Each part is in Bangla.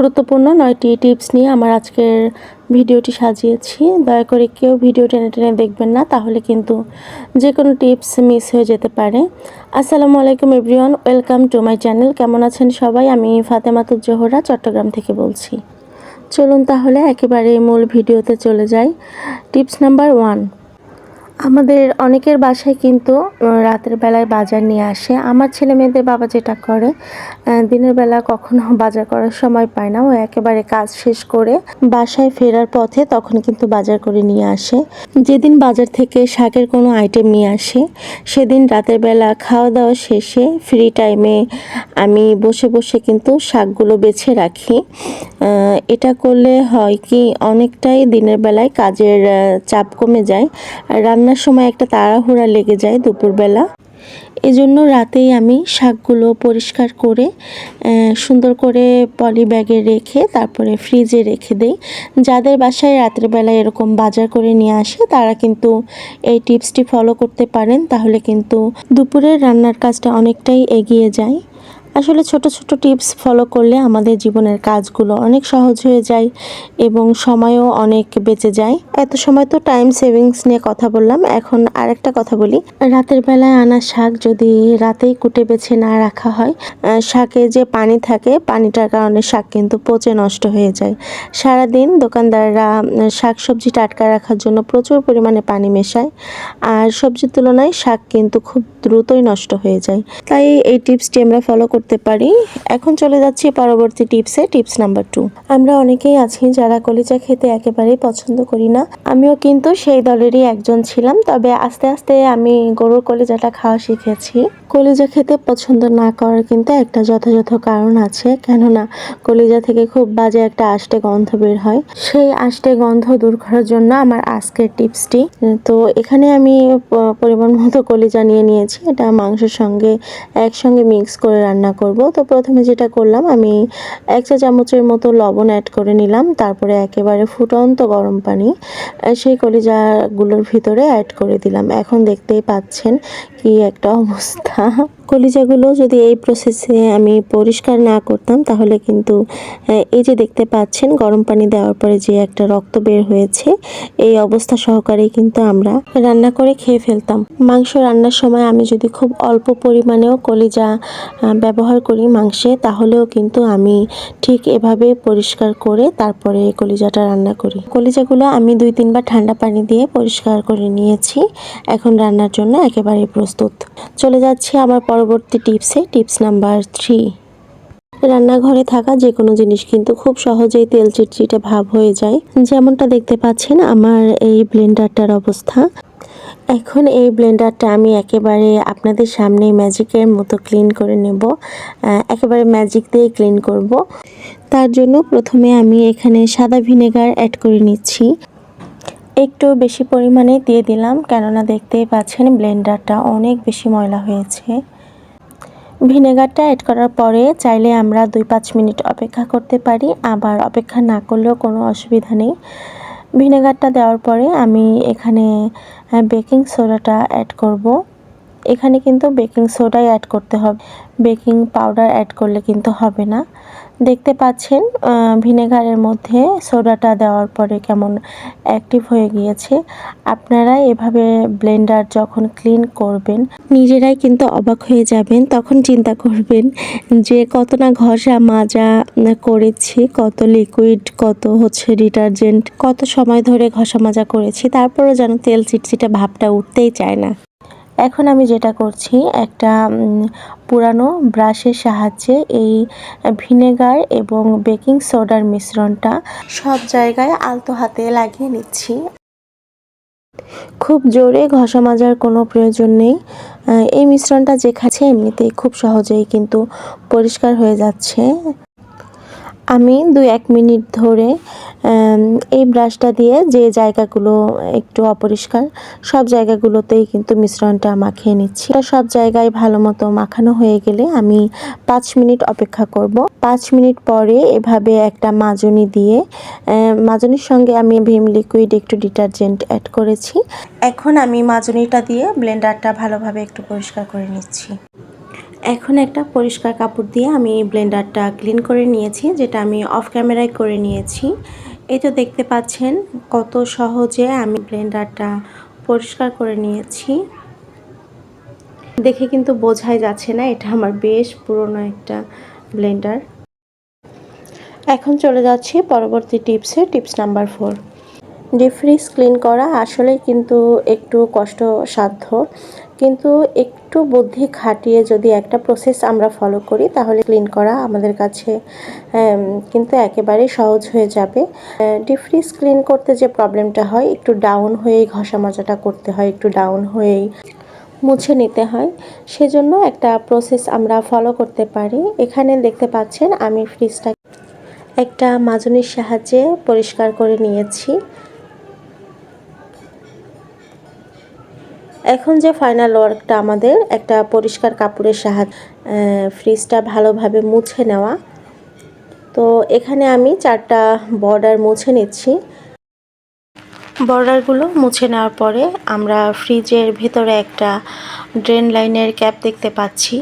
গুরুত্বপূর্ণ নয়টি টিপস নিয়ে আমার আজকের ভিডিওটি সাজিয়েছি। দয়া করে কেউ ভিডিও টেনে টেনে দেখবেন না, তাহলে কিন্তু যে কোনো টিপস মিস হয়ে যেতে পারে। আসসালামু আলাইকুম everyone, welcome to my channel. কেমন আছেন সবাই? আমি ফাতেমাতুজ জোহরা, চট্টগ্রাম থেকে বলছি। চলুন তাহলে একেবারে মূল ভিডিওতে চলে যাই। টিপস নাম্বার ওয়ান আমাদের অনেকের বাসায় কিন্তু রাতের বেলায় বাজার নিয়ে আসে। আমার ছেলে মেয়েদের বাবা যেটা করে দিনের বেলা কখনো বাজার করার সময় পায় না। ও একেবারে কাজ শেষ করে বাসায় ফেরার পথে তখন কিন্তু বাজার করে নিয়ে আসে। যেদিন বাজার থেকে শাকের কোনো আইটেম নিয়ে আসে, সেদিন রাতের বেলা খাওয়া দাওয়া শেষে ফ্রি টাইমে আমি বসে বসে কিন্তু শাকগুলো বেছে রাখি। এটা করলে হয় কি, অনেকটাই দিনের বেলায় কাজের চাপ কমে যায়। আর রান্নার সময় একটা তাড়াহুড়া লেগে যায় দুপুরবেলা। এজন্য রাতেই আমি শাকগুলো পরিষ্কার করে সুন্দর করে পলি ব্যাগে রেখে তারপরে ফ্রিজে রেখে দেই। যাদের বাসায় রাতের বেলায় এরকম বাজার করে নিয়ে আসে, তারা কিন্তু এই টিপসটি ফলো করতে পারেন, তাহলে কিন্তু দুপুরের রান্নার কাজটা অনেকটাই এগিয়ে যায়। আসলে ছোট ছোট টিপস ফলো করলে আমাদের জীবনের কাজগুলো অনেক সহজ হয়ে যায় এবং সময়ও অনেক বেঁচে যায়। এত সময় তো টাইম সেভিংস নিয়ে কথা বললাম। এখন আরেকটা কথা বলি। রাতের বেলায় আনা শাক যদি রাতেই কুটে বেছে না রাখা হয় শাকে যে পানি থাকে, পানিটার কারণে শাক কিন্তু পচে নষ্ট হয়ে যায়। সারাদিন দোকানদাররা শাক সবজি টাটকা রাখার জন্য প্রচুর পরিমাণে পানি মেশায়। আর সবজির তুলনায় শাক কিন্তু খুব দ্রুতই নষ্ট হয়ে যায়। তাই এই টিপসটি আমরা ফলো করতে পারি। এখন চলে যাচ্ছি পরবর্তী টিপসে, টিপস নাম্বার টু। আমরা অনেকেই আছি যারা কলিজা খেতে একেবারেই পছন্দ করি না। আমিও কিন্তু সেই দলেরই একজন ছিলাম, তবে আস্তে আস্তে আমি গরুর কলিজাটা খাওয়া শিখেছি। কলিজা খেতে পছন্দ না করার কিন্তু একটা যথাযথ কারণ আছে, কেননা কলিজা থেকে খুব বাজে একটা আষ্টে গন্ধ বের হয়। সেই আষ্টে গন্ধ দূর করার জন্য আমার আজকের টিপসটি। তো এখানে আমি পরিমাণ মতো কলিজা নিয়ে নিয়েছি। এটা মাংসের সঙ্গে একসঙ্গে মিক্স করে রান্না করব। তো প্রথমে যেটা করলাম আমি এক চা চামচের মতো লবণ অ্যাড করে নিলাম তারপরে একেবারে ফুটন্ত গরম পানি সেই কলিজাগুলোর ভিতরে অ্যাড করে দিলাম। এখন দেখতেই পাচ্ছেন কি একটা অবস্থা। কলিজাগুলো যদি এই প্রসেসে আমি পরিষ্কার না করতাম তাহলে কিন্তু এই যে দেখতে পাচ্ছেন গরম পানি দেওয়ার পরে যে একটা রক্ত বের হয়েছে এই অবস্থা সহকারেই কিন্তু আমরা রান্না করে খেয়ে ফেলতাম। মাংস রান্নার সময় আমি যদি খুব অল্প পরিমাণেও কলিজা আহ, ব্যবহার করি মাংসে, তাহলেও কিন্তু আমি ঠিক এভাবে পরিষ্কার করে তারপরে কলিজাটা রান্না করি। কলিজাগুলো আমি দুই তিনবার ঠান্ডা পানি দিয়ে পরিষ্কার করে নিয়েছি। এখন রান্নার জন্য একেবারেই প্রস্তুত। চলে যাচ্ছি আমার পরবর্তী টিপসে, টিপস নাম্বার থ্রি। রান্নাঘরে থাকা যে কোনো জিনিস কিন্তু খুব সহজেই তেল চিটচিটে ভাব হয়ে যায়। যেমনটা দেখতে পাচ্ছেন, আমার এই ব্লেন্ডারটার অবস্থা। এখন এই ব্লেন্ডারটা আমি একেবারে আপনাদের সামনে ম্যাজিকের মতো ক্লিন করে নেব। একেবারে ম্যাজিক দিয়ে ক্লিন করব। তার জন্য প্রথমে আমি এখানে সাদা ভিনেগার অ্যাড করে নিচ্ছি। একটু বেশি পরিমাণে দিয়ে দিলাম, কেননা দেখতেই পাচ্ছেন ব্লেন্ডারটা অনেক বেশি ময়লা হয়েছে। ভিনেগারটা অ্যাড করার পরে চাইলে আমরা দুই পাঁচ মিনিট অপেক্ষা করতে পারি, আবার অপেক্ষা না করলেও কোনো অসুবিধা নেই। ভিনেগারটা দেওয়ার পরে আমি এখানে বেকিং সোডাটা অ্যাড করব। এখানে কিন্তু বেকিং সোডাই অ্যাড করতে হবে। বেকিং পাউডার অ্যাড করলে কিন্তু হবে না। দেখতে পাচ্ছেন ভিনেগারের মধ্যে সোডাটা দেওয়ার পরে কেমন অ্যাক্টিভ হয়ে গিয়েছে। আপনারা এভাবে ব্লেন্ডার যখন ক্লিন করবেন, নিজেরাই কিন্তু অবাক হয়ে যাবেন, তখন চিন্তা করবেন যে কত না ঘষা মাজা করেছি, কত লিকুইড কত হচ্ছে ডিটারজেন্ট কত সময় ধরে ঘষা মাজা করেছি, তারপরেও যেন তেল চিটচিটে ভাবটা উঠতেই চায় না। এখন আমি যেটা করছি, একটা পুরানো ব্রাশের সাহায্যে এই ভিনেগার এবং বেকিং সোডার মিশ্রণটা সব জায়গায় আলতো হাতে লাগিয়ে নিচ্ছি। খুব জোরে ঘষা মাজার কোনো প্রয়োজন নেই। এই মিশ্রণটা যে খাচ্ছে এমনিতেই খুব সহজেই কিন্তু পরিষ্কার হয়ে যাচ্ছে। আমি দুই এক মিনিট ধরে এই ব্রাশটা দিয়ে যে জায়গাগুলো একটু অপরিষ্কার, সব জায়গাগুলোতেই কিন্তু মিশ্রণটা মাখিয়ে নিচ্ছি। সব জায়গায় ভালো মতো মাখানো হয়ে গেলে আমি পাঁচ মিনিট অপেক্ষা করব। পাঁচ মিনিট পরে এভাবে একটা মাজনি দিয়ে মাজনির সঙ্গে আমি ভিম লিকুইড একটু ডিটারজেন্ট অ্যাড করেছি। এখন আমি মাজনিটা দিয়ে ব্লেন্ডারটা ভালোভাবে একটু পরিষ্কার করে নিচ্ছি। এখন একটা পরিষ্কার কাপড় দিয়ে আমি ব্লেন্ডারটা ক্লিন করে নিয়েছি, যেটা আমি অফ ক্যামেরায় করে নিয়েছি। এই তো দেখতে পাচ্ছেন কত সহজে আমি ব্লেন্ডারটা পরিষ্কার করে নিয়েছি। দেখে কিন্তু বোঝাই যাচ্ছে না, এটা আমার বেশ পুরনো একটা ব্লেন্ডার। এখন চলে যাচ্ছি পরবর্তী টিপসে, tips number four. Deep clean করা আসলে কিন্তু একটু কষ্টসাধ্য, কিন্তু একটু বুদ্ধি খাটিয়ে যদি একটা প্রসেস আমরা ফলো করি, তাহলে ক্লিন করা আমাদের কাছে কিন্তু একেবারে সহজ হয়ে যাবে। ডিপ ফ্রিজ ক্লিন করতে যে প্রবলেমটা হয়, একটু ডাউন হয়েই ঘষা মজাটা করতে হয়, একটু ডাউন হয়েই মুছে নিতে হয়। সেজন্য একটা প্রসেস আমরা ফলো করতে পারি। এখানে দেখতে পাচ্ছেন, আমি ফ্রিজটা একটা মাজনির সাহায্যে পরিষ্কার করে নিয়েছি। এখন যে ফাইনাল ওয়ার্কটা আমাদের, একটা পরিষ্কার কাপড়ের সাহায্যে ফ্রিজটা ভালোভাবে মুছে নেওয়া। তো এখানে আমি চারটা বর্ডার মুছে নিচ্ছি। বর্ডারগুলো মুছে নেওয়ার পরে আমরা ফ্রিজের ভেতরে একটা ড্রেন লাইনের ক্যাপ দেখতে পাচ্ছি।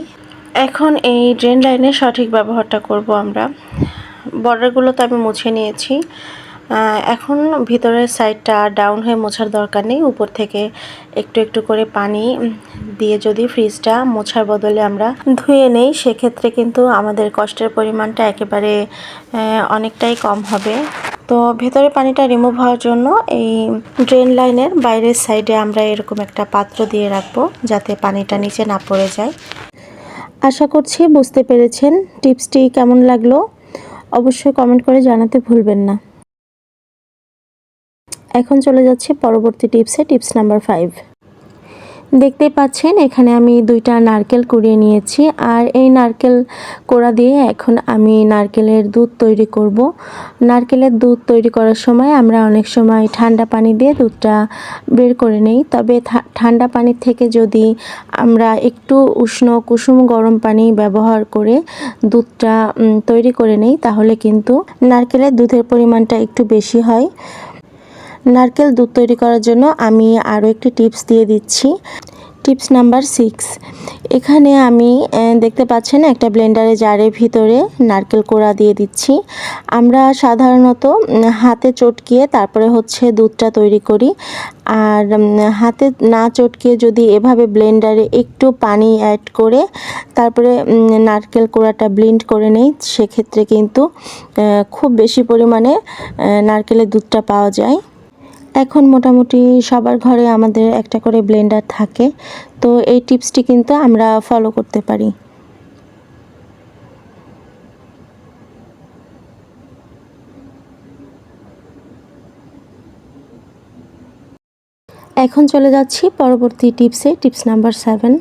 এখন এই ড্রেন লাইনের সঠিক ব্যবহারটা করব আমরা। বর্ডারগুলো তো আমি মুছে নিয়েছি। এখন ভিতরের সাইডটা ডাউন হয়ে মোছার দরকার নেই। উপর থেকে একটু একটু করে পানি দিয়ে যদি ফ্রিজটা মোছার বদলে আমরা ধুয়ে নেই, সেক্ষেত্রে কিন্তু আমাদের কষ্টের পরিমাণটা একেবারে অনেকটাই কম হবে। তো ভেতরে পানিটা রিমুভ হওয়ার জন্য এই ড্রেন লাইনের বাইরের সাইডে আমরা এরকম একটা পাত্র দিয়ে রাখব যাতে পানিটা নিচে না পড়ে যায়। আশা করছি বুঝতে পেরেছেন। টিপসটি কেমন লাগল? অবশ্যই কমেন্ট করে জানাতে ভুলবেন না। এখন চলে যাচ্ছে পরবর্তী টিপসে, টিপস নাম্বার ফাইভ দেখতেই পাচ্ছেন, এখানে আমি দুইটা নারকেল কুড়িয়ে নিয়েছি, আর এই নারকেল কোড়া দিয়ে এখন আমি নারকেলের দুধ তৈরি করব। নারকেলের দুধ তৈরি করার সময় আমরা অনেক সময় ঠান্ডা পানি দিয়ে দুধটা বের করে নেই, তবে ঠান্ডা পানির থেকে যদি আমরা একটু উষ্ণ কুসুম গরম পানি ব্যবহার করে দুধটা তৈরি করে নেই, তাহলে কিন্তু নারকেলের দুধের পরিমাণটা একটু বেশি হয়। নারকেল দুধ তৈরি করার জন্য আমি আরও একটি টিপস দিয়ে দিচ্ছি। Tips number six. এখানে আমি দেখতে পাচ্ছেন একটা ব্লেন্ডারে জারের ভিতরে নারকেল কোড়া দিয়ে দিচ্ছি। আমরা সাধারণত হাতে চটকিয়ে তারপরে হচ্ছে দুধটা তৈরি করি। আর হাতে না চটকিয়ে যদি এভাবে ব্লেন্ডারে একটু পানি অ্যাড করে তারপরে নারকেল কোড়াটা ব্লেন্ড করে নেই, সেক্ষেত্রে কিন্তু খুব বেশি পরিমাণে নারকেলের দুধটা পাওয়া যায়। এখন মোটামুটি সবার ঘরে আমাদের একটা করে ব্লেন্ডার থাকে, তো এই টিপসটি কিন্তু আমরা ফলো করতে পারি। এখন চলে যাচ্ছি পরবর্তী টিপসে, টিপস নাম্বার সেভেন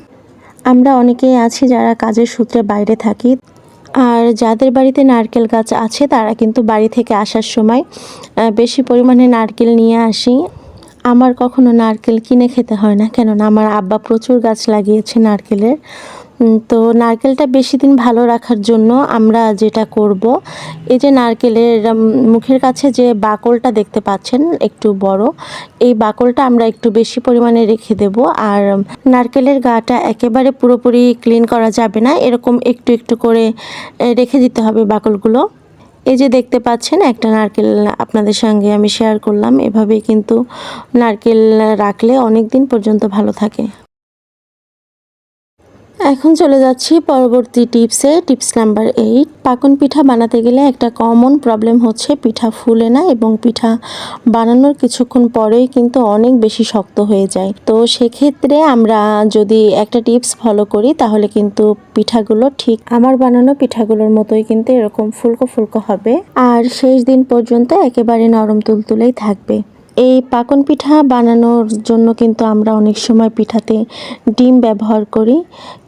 আমরা অনেকেই আছি যারা কাজের সূত্রে বাইরে থাকি আর যাদের বাড়িতে নারকেল গাছ আছে, তারা কিন্তু বাড়ি থেকে আসার সময় বেশি পরিমাণে নারকেল নিয়ে আসি। আমার কখনো নারকেল কিনে খেতে হয় না, কেননা আমার আব্বা প্রচুর গাছ লাগিয়েছে নারকেলের। তো নারকেলটা বেশি দিন ভালো রাখার জন্য আমরা যেটা করব, এই যে নারকেলের মুখের কাছে যে বাকলটা দেখতে পাচ্ছেন, একটু বড়, এই বাকলটা আমরা একটু বেশি পরিমাণে রেখে দেব। আর নারকেলের গাটা একেবারে পুরোপুরি ক্লিন করা যাবে না, এরকম একটু একটু করে রেখে দিতে হবে বাকলগুলো। এই যে দেখতে পাচ্ছেন, একটা নারকেল আপনাদের সঙ্গে আমি শেয়ার করলাম, এভাবেই কিন্তু নারকেল রাখলে অনেক দিন পর্যন্ত ভালো থাকে। এখন চলে যাচ্ছি পরবর্তী টিপসে। টিপস নাম্বার এইট, পাকন পিঠা বানাতে গেলে একটা কমন প্রবলেম হচ্ছে পিঠা ফুলে না এবং পিঠা বানানোর কিছুক্ষণ পরেই কিন্তু অনেক বেশি শক্ত হয়ে যায়। তো সেক্ষেত্রে আমরা যদি একটা টিপস ফলো করি, তাহলে কিন্তু পিঠাগুলো ঠিক আমার বানানো পিঠাগুলোর মতোই কিন্তু এরকম ফুলকো ফুলকো হবে। আর শেষ দিন পর্যন্ত একেবারে নরম তুলতুলেই থাকবে। এই পাকন পিঠা বানানোর জন্য কিন্তু আমরা অনেক সময় পিঠাতে ডিম ব্যবহার করি।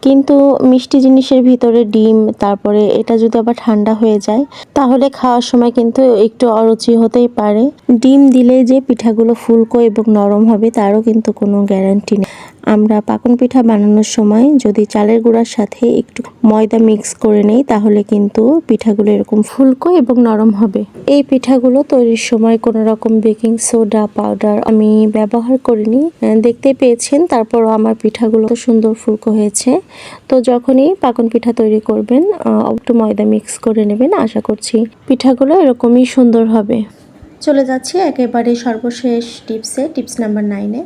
কিন্তু মিষ্টি জিনিসের ভিতরে ডিম, তারপরে এটা যদি আবার ঠান্ডা হয়ে যায়, তাহলে খাওয়ার সময় কিন্তু একটু অরুচি হতেই পারে। ডিম দিলে যে পিঠাগুলো ফুলকো এবং নরম হবে, তারও কিন্তু কোনো গ্যারান্টি নেই। আমরা পাকন পিঠা বানানোর সময় যদি চালের গুঁড়ার সাথে একটু ময়দা মিক্স করে নেই, তাহলে কিন্তু পিঠাগুলো এরকম ফুলকো এবং নরম হবে। এই পিঠাগুলো তৈরির সময় কোনো রকম বেকিং সোডা পাউডার আমি ব্যবহার করিনি। দেখতে পেয়েছেন, তারপরও আমার পিঠাগুলো সুন্দর ফুলকো হয়েছে। তো যখনই পাকন পিঠা তৈরি করবেন একটু ময়দা মিক্স করে নেবেন, আশা করছি পিঠাগুলো এরকমই সুন্দর হবে। চলে যাচ্ছি একেবারে সর্বশেষ টিপসে, টিপস নাম্বার নাইনে।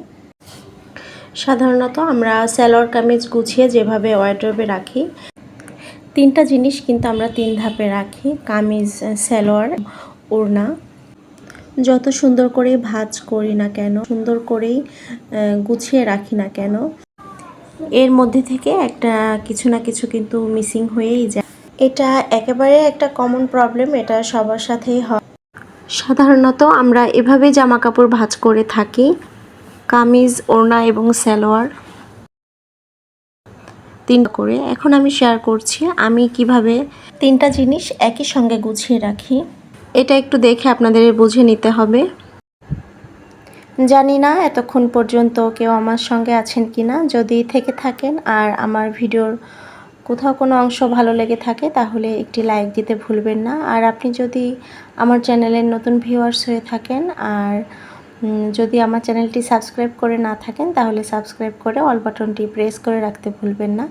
সাধারণত আমরা স্যালোয়ার কামিজ গুছিয়ে যেভাবে ওয়ার্ড্রোবে রাখি, তিনটা জিনিস কিন্তু আমরা তিন ধাপে রাখি, কামিজ, স্যালোয়ার, ওড়না। যত সুন্দর করেই ভাজ করি না কেন, সুন্দর করেই গুছিয়ে রাখি না কেন, এর মধ্যে থেকে একটা কিছু না কিছু কিন্তু মিসিং হয়েই যায়। এটা একেবারে একটা কমন প্রবলেম এটা সবার সাথেই হয়। সাধারণত আমরা এভাবেই জামা কাপড় ভাজ করে থাকি। কামিজ, ওড়না এবং সালোয়ার তিনটা করে। এখন আমি শেয়ার করছি আমি কীভাবে তিনটা জিনিস একই সঙ্গে গুছিয়ে রাখি। এটা একটু দেখে আপনাদের বুঝে নিতে হবে। জানি না এতক্ষণ পর্যন্ত কেউ আমার সঙ্গে আছেন কিনা। যদি থেকে থাকেন আর আমার ভিডিওর কোথাও কোনো অংশ ভালো লেগে থাকে, তাহলে একটি লাইক দিতে ভুলবেন না। আর আপনি যদি আমার চ্যানেলের নতুন ভিউয়ার্স হয়ে থাকেন আর যদি আমার চ্যানেলটি সাবস্ক্রাইব করে না থাকেন, তাহলে সাবস্ক্রাইব করে অল বাটনটি প্রেস করে রাখতে ভুলবেন না।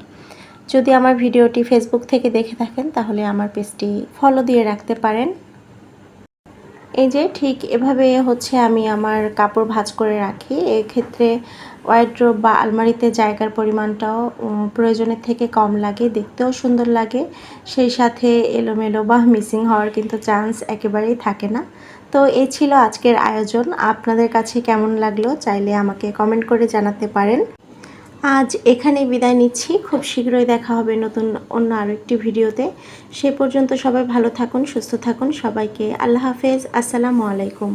যদি আমার ভিডিওটি ফেসবুক থেকে দেখে থাকেন, তাহলে আমার পেজটি ফলো দিয়ে রাখতে পারেন। এই যে ঠিক এভাবে হচ্ছে আমি আমার কাপড় ভাঁজ করে রাখি। এক্ষেত্রে ওয়াইড্রোব বা আলমারিতে জায়গার পরিমাণটাও প্রয়োজনের থেকে কম লাগে, দেখতেও সুন্দর লাগে। সেই সাথে এলোমেলো বা মিসিং হওয়ার কিন্তু চান্স একেবারেই থাকে না। তো এই ছিল আজকের আয়োজন। আপনাদের কাছে কেমন লাগল চাইলে আমাকে কমেন্ট করে জানাতে পারেন। আজ এখানে বিদায় নিচ্ছি। খুব শীঘ্রই দেখা হবে নতুন অন্য আরও একটি ভিডিওতে। সে পর্যন্ত সবাই ভালো থাকুন, সুস্থ থাকুন। সবাইকে আল্লাহ হাফেজ। আসসালামু আলাইকুম।